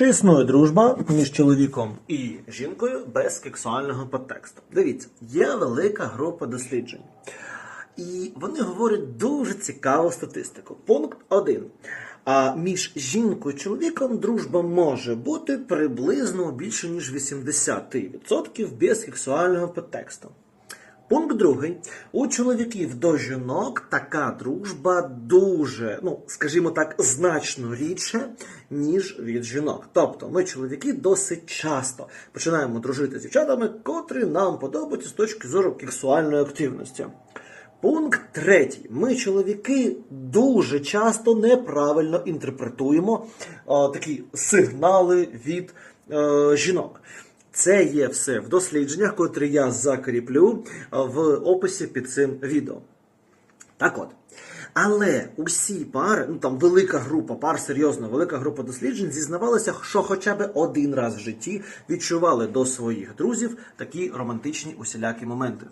Чи існує дружба між чоловіком і жінкою без сексуального подтексту? Дивіться, є велика група досліджень. І вони говорять дуже цікаву статистику. Пункт 1. А між жінкою і чоловіком дружба може бути приблизно більше ніж 80% без сексуального підтексту. Пункт другий. У чоловіків до жінок така дружба дуже, ну скажімо так, значно рідше, ніж від жінок. Тобто, ми, чоловіки, досить часто починаємо дружити з дівчатами, котрі нам подобаються з точки зору сексуальної активності. Пункт третій. Ми, чоловіки, дуже часто неправильно інтерпретуємо о, такі сигнали від е, жінок. Це є все в дослідженнях, котрі я закріплю в описі під цим відео. Так от. Але усі пари, ну там велика група пар, серйозно, велика група досліджень, зізнавалися, що хоча б один раз в житті відчували до своїх друзів такі романтичні усілякі моменти.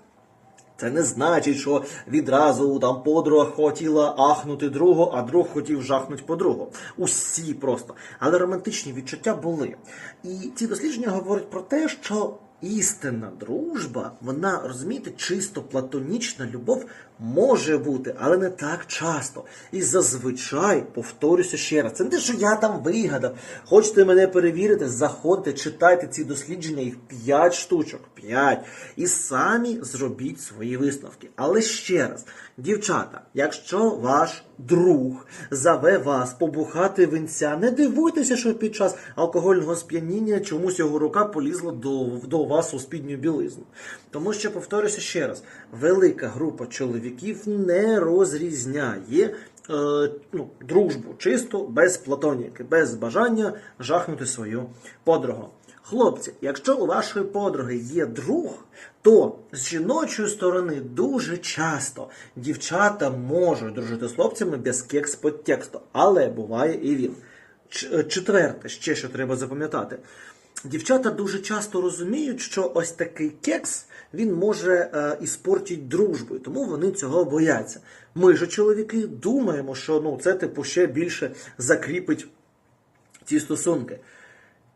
Це не значить, що відразу там подруга хотіла ахнути другу, а друг хотів жахнути подругу. Усі просто. Але романтичні відчуття були. І ці дослідження говорять про те, що істинна дружба, вона розумієте, чисто платонічна любов може бути, але не так часто. І зазвичай, повторюся ще раз, це не те, що я там вигадав. Хочете мене перевірити, заходьте, читайте ці дослідження, їх 5 штучок, 5. І самі зробіть свої висновки. Але ще раз, дівчата, якщо ваш друг заве вас побухати винця, не дивуйтеся, що під час алкогольного сп'яніння чомусь його рука полізла до, до вас у спідню білизну. Тому що, повторюся ще раз, велика група чоловіків не розрізняє. Е, ну, дружбу чисту, без платоніки, без бажання жахнути свою подругу. Хлопці, якщо у вашої подруги є друг, то з жіночої сторони дуже часто дівчата можуть дружити з хлопцями без кекс подтексту, але буває і він. Четверте, ще що треба запам'ятати. Дівчата дуже часто розуміють, що ось такий кекс він може е, іспортити дружбу, і тому вони цього бояться. Ми ж, чоловіки, думаємо, що ну це типу ще більше закріпить ці стосунки.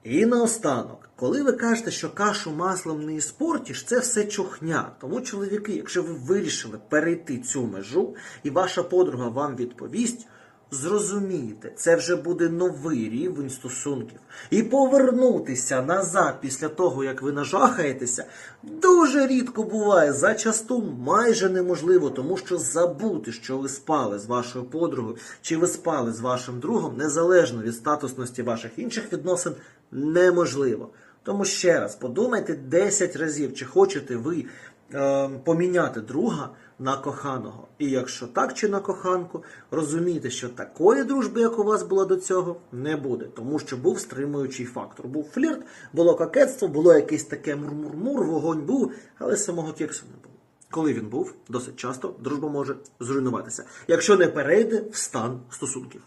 І наостанок, коли ви кажете, що кашу маслом не іспортиш, це все чухня. Тому, чоловіки, якщо ви вирішили перейти цю межу, і ваша подруга вам відповість, зрозумійте, це вже буде новий рівень стосунків. І повернутися назад після того, як ви нажахаєтеся, дуже рідко буває, зачасту майже неможливо, тому що забути, що ви спали з вашою подругою, чи ви спали з вашим другом, незалежно від статусності ваших інших відносин, неможливо. Тому ще раз подумайте 10 разів, чи хочете ви е, поміняти друга на коханого. І якщо так чи на коханку, розумійте, що такої дружби, як у вас була до цього, не буде, тому що був стримуючий фактор. Був флірт, було кокетство, було якесь таке мур-мур-мур, вогонь був, але самого кексу не було. Коли він був, досить часто дружба може зруйнуватися, якщо не перейде в стан стосунків.